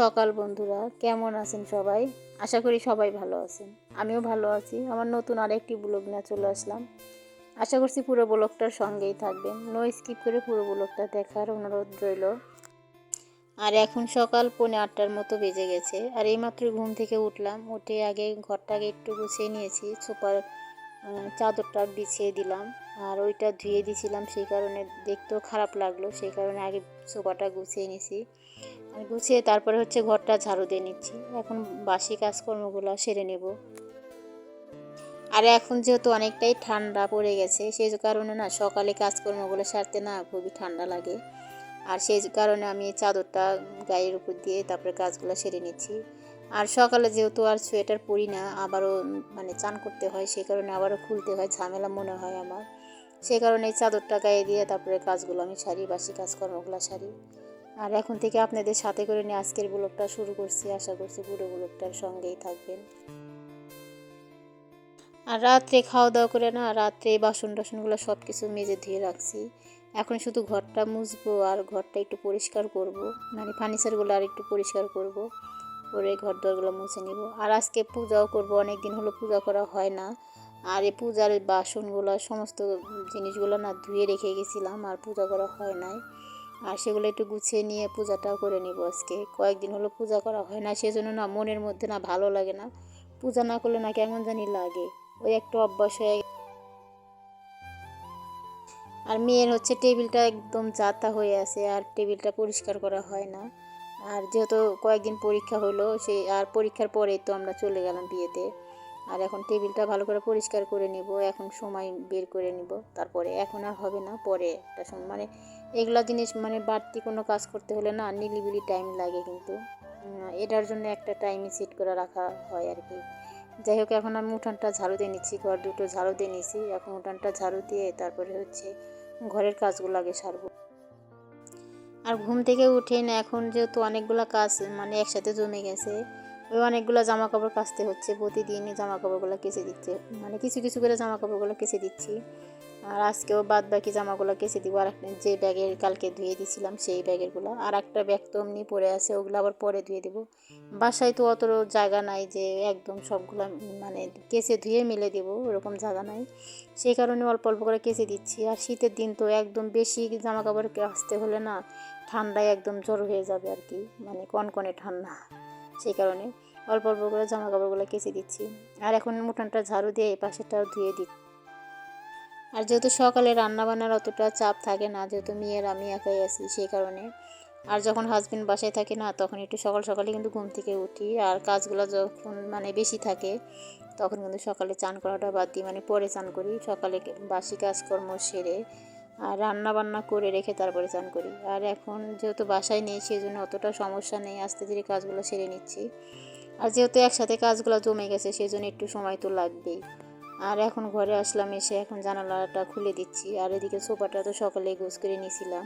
সকাল বন্ধুরা, কেমন আছেন সবাই? আশা করি সবাই ভালো আছেন। আমিও ভালো আছি। আমার নতুন আরেকটি ব্লগ নিয়ে চলে আসলাম। আশা করছি পুরো ব্লগটার সঙ্গেই থাকবেন। নো স্কিপ করে পুরো ব্লগটা দেখার অনুরোধ রইল। আর এখন সকাল পৌনে আটটার মতো বেজে গেছে। আর এইমাত্র ঘুম থেকে উঠলাম। উঠে আগে ঘরটাকে একটু গুছিয়ে নিয়েছি। সোপার চাদরটা বিছিয়ে দিলাম। আর ওইটা ধুয়ে দিয়েছিলাম সেই কারণে দেখতেও খারাপ লাগল। সেই কারণে আগে সোফাটা গুছিয়ে নিয়েছি আর গুছিয়ে তারপরে হচ্ছে ঘরটা ঝাড়ু দিয়ে নিচ্ছি। এখন বাসি কাজকর্মগুলো সেরে নেব। আর এখন যেহেতু অনেকটাই ঠান্ডা পড়ে গেছে, সেই কারণে না সকালে কাজকর্মগুলো সারতে না খুবই ঠান্ডা লাগে। আর সেই কারণে আমি চাদরটা গায়ের উপর দিয়ে তারপরে কাজগুলো সেরে নিচ্ছি। আর সকালে যেহেতু আর সোয়েটার পরি না, আবারও মানে চান করতে হয়, সেই কারণে আবারও খুলতে হয়, ঝামেলা মনে হয় আমার। সেই কারণে চাদরটা গায়ে দিয়ে তারপরে কাজগুলো আমি সারি, বাসি কাজকর্মগুলো সারি। আর এখন থেকে আপনাদের সাথে করে নিয়ে আজকের ব্লগটা শুরু করছি। আশা করছি পুরো ব্লগটার সঙ্গেই থাকবেন। আর রাত্রে খাওয়া দাওয়া করে না, রাত্রে বাসন টাসনগুলো সব কিছু মেজে ধুয়ে রাখছি। এখন শুধু ঘরটা মুছবো আর ঘরটা একটু পরিষ্কার করব। মানে ফার্নিচারগুলো আর একটু পরিষ্কার করব। করে ঘর দরগুলো মুছে নিব। আর আজকে পূজাও করব অনেক দিন হলো পূজা করা হয় না। আর এই পূজার বাসনগুলো, সমস্ত জিনিসগুলো না ধুয়ে রেখে গেছিলাম, আর পূজা করা হয় নাই। আর সেগুলো একটু গুছিয়ে নিয়ে পূজাটাও করে নিব আজকে। কয়েকদিন হলো পূজা করা হয় না, সেজন্য না মনের মধ্যে না ভালো লাগে না। পূজা না করলে না কেমন জানি লাগে। ওই একটু অভ্যাস হয়ে আর মেয়ের হচ্ছে টেবিলটা একদম জাতা হয়ে আছে, আর টেবিলটা পরিষ্কার করা হয় না। আর যেহেতু কয়েকদিন পরীক্ষা হলো সেই আর পরীক্ষার পরেই তো আমরা চলে গেলাম বিয়েতে। আর এখন টেবিলটা ভালো করে পরিষ্কার করে নিব, এখন সময় বের করে নিব। তারপরে এখন আর হবে না, পরে একটা মানে এগুলা জিনিস মানে বাড়তি কোনো কাজ করতে হলে না নিলিবিলি টাইম লাগে কিন্তু। এটার জন্য একটা টাইমে সেট করে রাখা হয় আর কি। যাই হোক, এখন আমি উঠানটা ঝাড়ু দিয়ে নিচ্ছি, ঘর দুটো ঝাড়ু দিয়ে নিচ্ছি এখন উঠানটা ঝাড়ু দিয়ে তারপরে হচ্ছে ঘরের কাজগুলো আগে সারবো। আর ঘুম থেকে উঠে না, এখন যেহেতু অনেকগুলো কাজ মানে একসাথে জমে গেছে, ওই অনেকগুলো জামা কাপড় কাচতে হচ্ছে। প্রতিদিনই জামা কাপড়গুলো কেচে দিচ্ছে মানে কিছু কিছু করে জামা কাপড়গুলো কেচে দিচ্ছি। আর আজকেও বাদ বাকি জামাগুলো কেচে দিব আর একটা যে ব্যাগের কালকে ধুয়ে দিয়েছিলাম সেই ব্যাগেরগুলো। আর একটা ব্যাগ তো এমনি পরে আছে, ওগুলো আবার পরে ধুয়ে দেবো। বাসায় তো অত জায়গা নাই যে একদম সবগুলো মানে কেচে ধুয়ে মিলে দেবো, ওরকম জায়গা নাই। সেই কারণে অল্প অল্প করে কেচে দিচ্ছি। আর শীতের দিন তো একদম বেশি জামা কাপড় আসতে হলে না ঠান্ডায় একদম জ্বর হয়ে যাবে আর কি মানে কনকনে ঠান্ডা। সেই কারণে অল্প অল্প করে জামা কাপড়গুলো কেচে দিচ্ছি। আর এখন উঠানটা ঝাড়ু দিয়ে এই পাশেটাও ধুয়ে দিচ্ছি। আর যেহেতু সকালে রান্না বান্নার অতটা চাপ থাকে না, যেহেতু মেয়ের আমি একাই আছি সেই কারণে। আর যখন হাজবেন্ড বাসায় থাকে না, তখন একটু সকাল সকালে কিন্তু ঘুম থেকে উঠি। আর কাজগুলো যখন মানে বেশি থাকে, তখন কিন্তু সকালে চান করাটা বাদ দিই মানে পরে চান করি। সকালে বাসি কাজকর্ম সেরে আর রান্না বান্না করে রেখে তারপরে চান করি। আর এখন যেহেতু বাসায় নেই সেই জন্য অতটা সমস্যা নেই, আস্তে ধীরে কাজগুলো সেরে নিচ্ছি। আর যেহেতু একসাথে কাজগুলো জমে গেছে সেই জন্য একটু সময় তো লাগবেই। আর এখন ঘরে আসলাম এসে এখন জানালাটা খুলে দিচ্ছি। আর এদিকে সোফাটা তো সকালে গোছ করে নিয়েছিলাম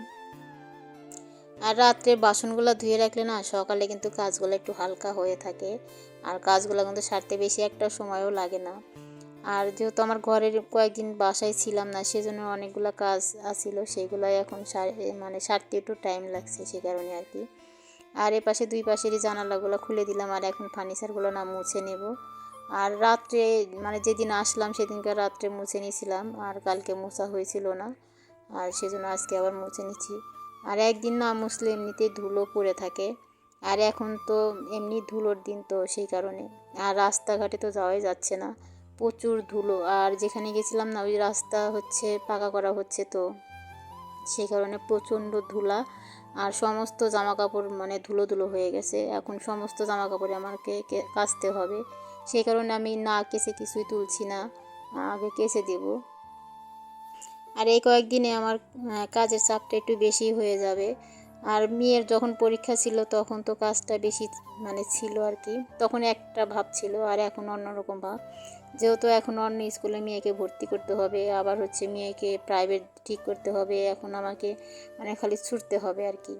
আর রাত্রে বাসনগুলো ধুয়ে রাখলে না সকালে কিন্তু কাজগুলো একটু হালকা হয়ে থাকে। আর কাজগুলো কিন্তু সারতে বেশি একটা সময়ও লাগে না। আর যেহেতু আমার ঘরের কয়েকদিন বাসায় ছিলাম না, সেজন্য অনেকগুলো কাজ আসছিল সেগুলো এখন মানে সারতে একটু টাইম লাগছে সে কারণে আর কি। আর এ পাশে দুই পাশেরই জানালাগুলো খুলে দিলাম, আর এখন ফার্নিচারগুলো না মুছে নেব। আর রাত্রে মানে যেদিন আসলাম সেদিনকার রাত্রে মুছে নিয়েছিলাম, আর কালকে মোছা হয়েছিল না। আর সেজন্য আজকে আবার মুছে নিচ্ছি। আর একদিন না মুছলে এমনিতেই ধুলো পড়ে থাকে। আর এখন তো এমনি ধুলোর দিন তো সেই কারণে। আর রাস্তাঘাটে তো যাওয়াই যাচ্ছে না। প্রচুর ধুলো। আর যেখানে গেছিলাম না, ওই রাস্তা হচ্ছে, পাকা করা হচ্ছে তো। সেই কারণে প্রচণ্ড ধুলা। আর সমস্ত জামা কাপড় মানে ধুলো ধুলো হয়ে গেছে। এখন সমস্ত জামা কাপড় আমাকে কাচতে হবে। সেই কারণে আমি না কেসে কিছুই তুলছি না। আগে কেসে দেব। আর এই কয়েকদিনে আমার কাজের চাপটা একটু বেশি হয়ে যাবে। আর মেয়ের যখন পরীক্ষা ছিল তখন তো কাজটা বেশি মানে ছিল আর কি। তখন একটা ভাব ছিল, আর এখন অন্যরকম ভাব। যেহেতু এখন অন্য স্কুলে মেয়েকে ভর্তি করতে হবে, আবার হচ্ছে মেয়েকে প্রাইভেট ঠিক করতে হবে, এখন আমাকে মানে খালি ছুটতে হবে আর কি।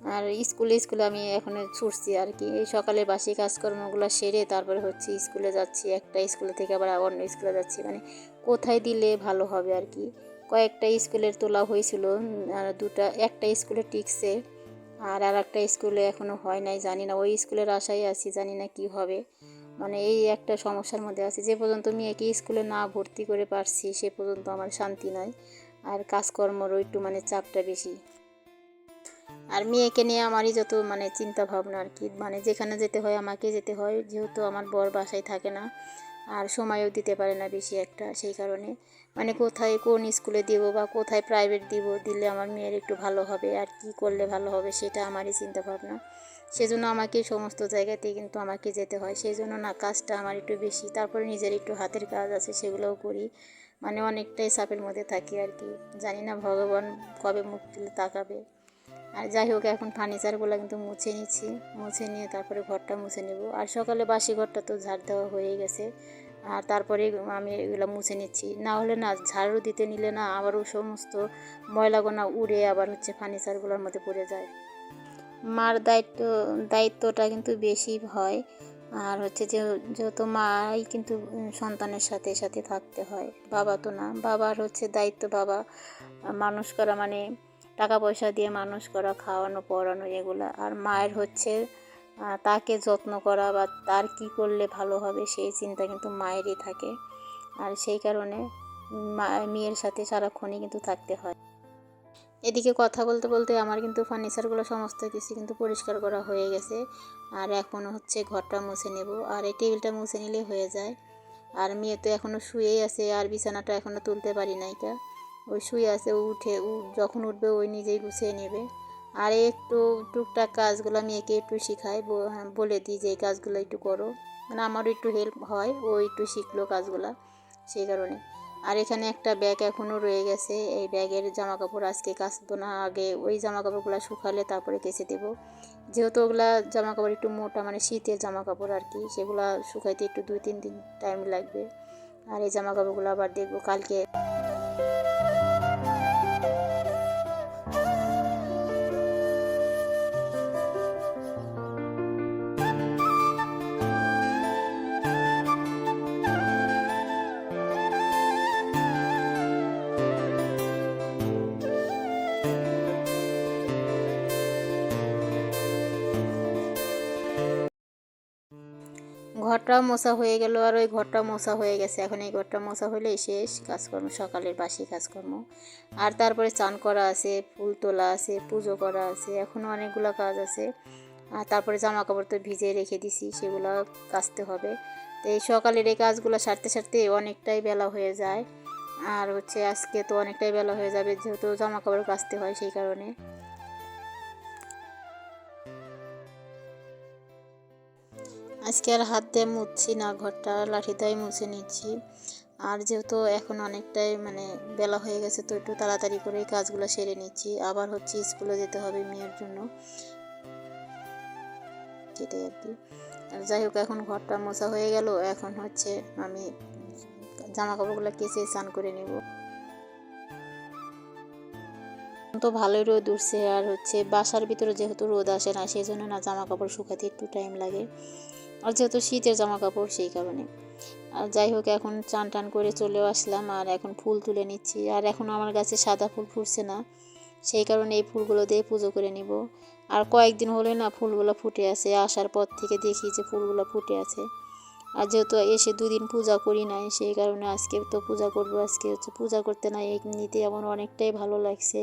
আর স্কুলে স্কুলে আমি এখন ছুটছি আর কি। এই সকালে বাসি কাজকর্মগুলো সেরে তারপরে হচ্ছে স্কুলে যাচ্ছি। একটা স্কুলে থেকে আবার অন্য স্কুলে যাচ্ছি। মানে কোথায় দিলে ভালো হবে আর কি। কয়েকটা স্কুলের তোলা হয়েছিল, আর দুটা, একটা স্কুলে টিকছে আর আর একটা স্কুলে এখনও হয় নাই, জানি না। ওই স্কুলের আশায় আছি, জানি না কি হবে। মানে এই একটা সমস্যার মধ্যে আছি। যে পর্যন্ত মেয়েকে স্কুলে না ভর্তি করে পারছি, সে পর্যন্ত আমার শান্তি নয় আর কাজকর্মরও একটু মানে চাপটা বেশি। আর মেয়েকে নিয়ে আমারই যত মানে চিন্তা ভাবনা আর কি মানে যেখানে যেতে হয় আমাকে যেতে হয়, যেহেতু আমার বর বাসায় থাকে না, আর সময়ও দিতে পারে না বেশি একটা সেই কারণে। মানে কোথায় কোন স্কুলে দিব বা কোথায় প্রাইভেট দিব, দিলে আমার মেয়ের একটু ভালো হবে আর কি করলে ভালো হবে সেটা আমারই চিন্তা ভাবনা। সেজন্য আমাকে সমস্ত জায়গাতেই কিন্তু আমাকে যেতে হয় সেই জন্য না কাজটা আমার একটু বেশি, তারপরে নিজের একটু হাতের কাজ আছে সেগুলোও করি। মানে অনেকটাই চাপের মধ্যে থাকি আর কি, জানি না ভগবান কবে মুখ তাকাবে। আর যাই হোক, এখন ফার্নিচারগুলো কিন্তু মুছে নিচ্ছি। মুছে নিয়ে তারপরে ঘরটা মুছে নেব। আর সকালে বাসি ঘরটা তো ঝাড় দেওয়া হয়ে গেছে। আর তারপরে আমি এগুলো মুছে নিচ্ছি। না হলে না ঝাড়ু দিতে নিলে না আবারও সমস্ত ময়লাগোনা উড়ে আবার হচ্ছে ফার্নিচারগুলোর মধ্যে পড়ে যায়। মার দায়িত্ব, দায়িত্বটা কিন্তু বেশি হয়। আর হচ্ছে যে, যেহেতু মাই কিন্তু সন্তানের সাথে সাথে থাকতে হয়, বাবা তো না। বাবার হচ্ছে দায়িত্ব বাবা। মানুষ করা মানে টাকা পয়সা দিয়ে মানুষ করা, খাওয়ানো, পড়ানো, এগুলো। আর মায়ের হচ্ছে তাকে যত্ন করা বা তার কি করলে ভালো হবে সেই চিন্তা কিন্তু মায়েরই থাকে। আর সেই কারণে মেয়ের সাথে সারাক্ষণই কিন্তু থাকতে হয়। এদিকে কথা বলতে বলতে আমার কিন্তু ফার্নিচারগুলো সমস্ত কিছু কিন্তু পরিষ্কার করা হয়ে গেছে। আর এখন হচ্ছে ঘরটা মুছে নেব। আর এই টেবিলটা মুছে নিলে হয়ে যায়। আর মেয়ে তো এখনও শুয়েই আছে, আর বিছানাটা এখনও তুলতে পারি নাই কা ওই শুয়ে আছে উঠে যখন উঠবে ওই নিজেই গুছিয়ে নেবে। আর একটু টুকটাক কাজগুলো মেয়েকে একটু শেখাই হ্যাঁ, বলে দিই যে এই কাজগুলো একটু করো। মানে আমারও একটু হেল্প হয় ও একটু শিখলো কাজগুলো সেই কারণে। আর এখানে একটা ব্যাগ এখনও রয়ে গেছে এই ব্যাগের জামা কাপড় আজকে কাচবো না আগে ওই জামা কাপড়গুলো শুকালে তারপরে কেচে দেবো। যেহেতু ওগুলা জামা কাপড় একটু মোটা মানে শীতের জামা কাপড় আর কি সেগুলো শুকাইতে একটু দুই তিন দিন টাইম লাগবে। আর এই জামা কাপড়গুলো আবার দেখব কালকে। ঘরটাও মোছা হয়ে গেল আর ওই ঘরটা মোছা হয়ে গেছে। এখন এই ঘরটা মোছা হলেই শেষ কাজকর্ম, সকালের বাসি কাজকর্ম। আর তারপরে চান করা আছে, ফুল তোলা আছে, পুজো করা আছে এখনও অনেকগুলো কাজ আছে। আর তারপরে জামা কাপড় তো ভিজে রেখে দিছি, সেগুলো কাচতে হবে। তো এই সকালের এই কাজগুলো সারতে সারতে অনেকটাই বেলা হয়ে যায়। আর হচ্ছে আজকে তো অনেকটাই বেলা হয়ে যাবে, যেহেতু জামা কাপড় কাচতে হয় সেই কারণে। আজকে আর হাত দিয়ে মুছছি না, ঘরটা লাঠি দিয়ে মুছে নিচ্ছি। আর যেহেতু এখন অনেকটাই মানে বেলা হয়ে গেছে, তো একটু তাড়াতাড়ি করে কাজগুলো সেরে নিচ্ছি। আবার হচ্ছে স্কুলে যেতে হবে মেয়ের জন্য। সেটাই আর কি। আর যাই হোক, এখন ঘরটা মোছা হয়ে গেল। এখন হচ্ছে আমি জামা কাপড়গুলো কেচে স্নান করে নিব। তো ভালোই রোদ উঠছে, আর হচ্ছে বাসার ভিতরে যেহেতু রোদ আসে না, সেই জন্য না জামা কাপড় শুকাতে একটু টাইম লাগে। আর যেহেতু শীতের জামা কাপড় সেই কারণে। আর যাই হোক, এখন চান টান করে চলেও আসলাম আর এখন ফুল তুলে নিচ্ছি। আর এখন আমার কাছে সাদা ফুল ফুটছে না, সেই কারণে এই ফুলগুলো দিয়ে পুজো করে নিব। আর কয়েকদিন হলে না ফুলগুলো ফুটে আছে, আসার পর থেকে দেখি যে ফুলগুলো ফুটে আছে। আর যেহেতু এসে দুদিন পূজা করি নাই, সেই কারণে আজকে তো পূজা করব, আজকে হচ্ছে পূজা করতে নাই এমনিতে আমার অনেকটাই ভালো লাগছে।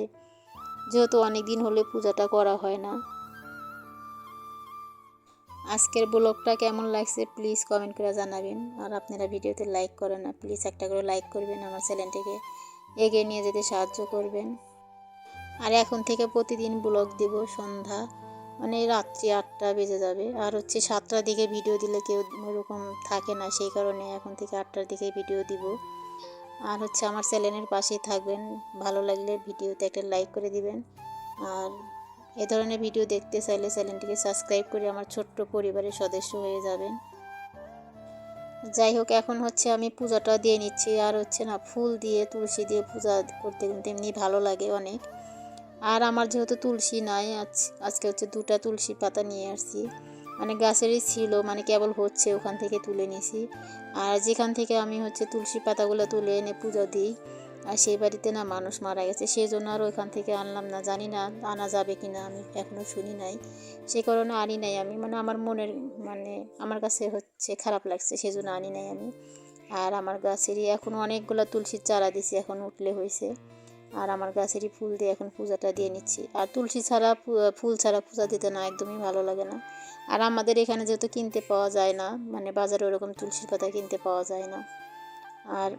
যেহেতু অনেক দিন হলে পূজাটা করা হয় না। আজকের ব্লগটা কেমন লাগছে প্লিজ কমেন্ট করে জানাবেন। আর আপনারা ভিডিওতে লাইক করেন না, প্লিজ একটা করে লাইক করবেন আমার চ্যানেলটিকে এগিয়ে নিয়ে যেতে সাহায্য করবেন। আর এখন থেকে প্রতিদিন ব্লগ দেব সন্ধ্যা মানে রাত্রি আটটা বেজে যাবে। আর হচ্ছে সাতটার দিকে ভিডিও দিলে কেউ ওরকম থাকে না, সেই কারণে এখন থেকে আটটার দিকে ভিডিও দিব। আর হচ্ছে আমার চ্যানেলের পাশেই থাকবেন, ভালো লাগলে ভিডিওতে একটা লাইক করে দিবেন। আর এ ধরনের ভিডিও দেখতে চাইলে চ্যানেলটিকে সাবস্ক্রাইব করে আমার ছোট্ট পরিবারের সদস্য হয়ে যাবেন। যাই হোক, এখন হচ্ছে আমি পূজাটা দিয়ে নিচ্ছি। আর হচ্ছে না, ফুল দিয়ে, তুলসী দিয়ে পূজা করতে কিন্তু এমনি ভালো লাগে অনেক। আর আমার যেহেতু তুলসী নাই, আজ, আজকে হচ্ছে দুটা তুলসী পাতা নিয়ে আসছি। মানে গাছেরই ছিল মানে কেবল হচ্ছে ওখান থেকে তুলে নিছি। আর যেখান থেকে আমি হচ্ছে তুলসী পাতাগুলো তুলে এনে পুজো দিই আর সেই বাড়িতে না মানুষ মারা গেছে। সেই জন্য আর ওইখান থেকে আনলাম না। জানি না আনা যাবে কি না আমি এখনও শুনি নাই। সেই কারণে আনি নাই আমি। মানে আমার মনের মানে আমার কাছে হচ্ছে খারাপ লাগছে সেই জন্য আনি নাই আমি। আর আমার গাছেরই এখন অনেকগুলো তুলসীর চারা দিছি, এখন উঠলে হয়েছে আর আমার গাছেরই ফুল দিয়ে এখন পূজাটা দিয়ে নিচ্ছি। আর তুলসী ছাড়া ফুল ছাড়া পূজা দিতে না একদমই ভালো লাগে না। আর আমাদের এখানে যেহেতু কিনতে পাওয়া যায় না মানে বাজারে ওরকম তুলসীর পাতা কিনতে পাওয়া যায় না। আর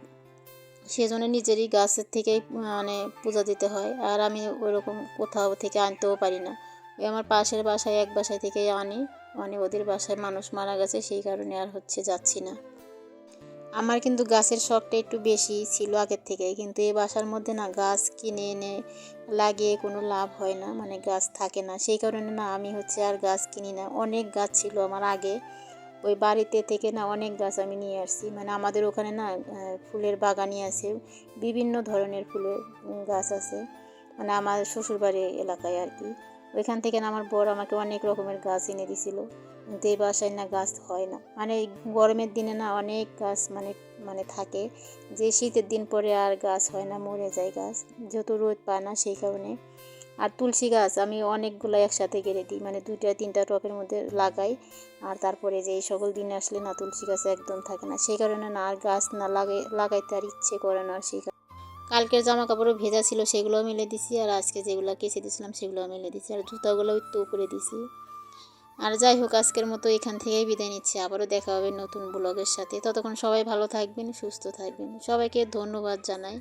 সেজন্য নিজেরই গাছের থেকেই মানে পূজা দিতে হয়। আর আমি ওরকম কোথাও থেকে আনতেও পারি না। ওই আমার পাশের বাসায়, এক বাসায় থেকেই আনি। মানে ওদের বাসায় মানুষ মারা গেছে, সেই কারণে আর হচ্ছে যাচ্ছি না। আমার কিন্তু গাছের শখটা একটু বেশি ছিল আগের থেকে কিন্তু এই বাসার মধ্যে না গাছ কিনে এনে লাগিয়ে কোনো লাভ হয় না। মানে গাছ থাকে না। সেই কারণে না আমি হচ্ছে আর গাছ কিনি না। অনেক গাছ ছিল আমার আগে। ওই বাড়িতে থেকে না অনেক গাছ আমি নিয়ে আসছি। মানে আমাদের ওখানে না ফুলের বাগানই আছে। বিভিন্ন ধরনের ফুলের গাছ আছে। মানে আমার শ্বশুরবাড়ি এলাকায় আর কি ওইখান থেকে না আমার বর আমাকে অনেক রকমের গাছ এনে দিছিল। এই বাসায় না গাছ হয় না। মানে গরমের দিনে না অনেক গাছ মানে মানে থাকে। যে শীতের দিন পরে আর গাছ হয় না, মরে যায় গাছ। যত রোদ পায় না সেই কারণে। আর তুলসী গাছ আমি অনেকগুলো একসাথে গেড়ে দিই। মানে দুইটা, তিনটা টপের মধ্যে লাগাই। আর তারপরে যে এই সকল দিন আসলে না তুলসী গাছ একদম থাকে না। সেই কারণে না আর গাছ না লাগাই, লাগাইতে আর ইচ্ছে করে না সেই কালকের জামা কাপড়ও ভেজা ছিল, সেগুলোও মেলে দিছি। আর আজকে যেগুলো কেচে দিয়েছিলাম সেগুলোও মেলে দিছি। আর জুতাগুলো তো উপরে দিছি। আর যাই হোক, আজকের মতো এখান থেকেই বিদায় নিচ্ছি। আবারও দেখা হবে নতুন ব্লগের সাথে। ততক্ষণ সবাই ভালো থাকবেন, সুস্থ থাকবেন। সবাইকে ধন্যবাদ জানাই।